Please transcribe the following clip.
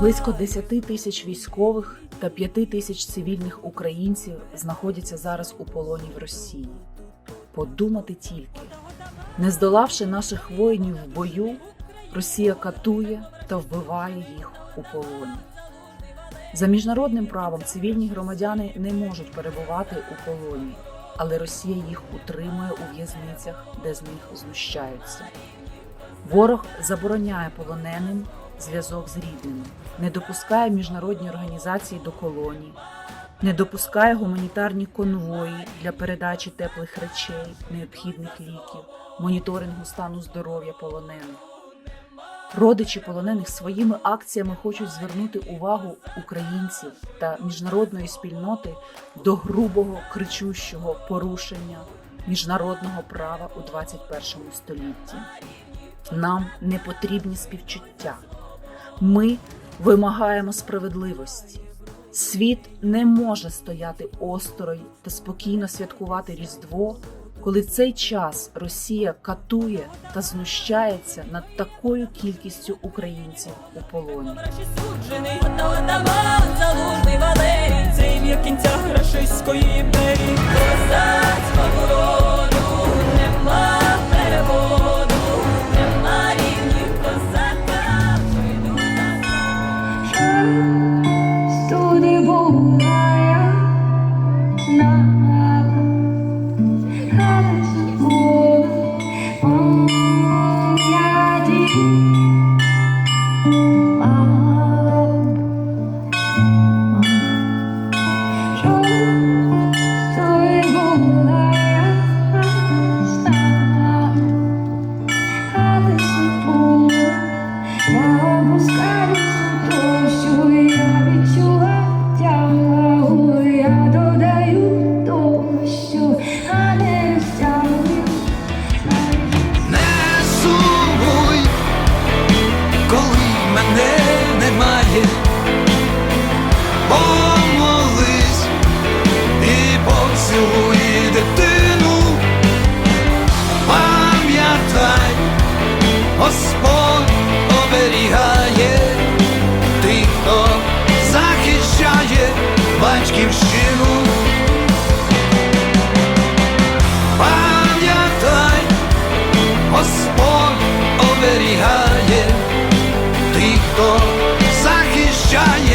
Близько 10 тисяч військових та 5 тисяч цивільних українців знаходяться зараз у полоні в Росії. Подумати тільки, не здолавши наших воїнів в бою, Росія катує та вбиває їх у полоні. За міжнародним правом цивільні громадяни не можуть перебувати у полоні, але Росія їх утримує у в'язницях, де з них знущаються. Ворог забороняє полоненим зв'язок з рідними, не допускає міжнародні організації до колоній, не допускає гуманітарні конвої для передачі теплих речей, необхідних ліків, моніторингу стану здоров'я полонених. Родичі полонених своїми акціями хочуть звернути увагу українців та міжнародної спільноти до грубого кричущого порушення міжнародного права у 21 столітті. Нам не потрібні співчуття. Ми вимагаємо справедливості. Світ не може стояти осторонь та спокійно святкувати Різдво, коли в цей час Росія катує та знущається над такою кількістю українців у полоні. Врачі суджений, отаман залужний Валерій, це ім'я кінця рашистської імперії. Немає. Помолись і поцілуй дитину. Пам'ятай, Господь оберігає тих, хто захищає батьківщину. Пам'ятай, Господь оберігає тих, хто shine.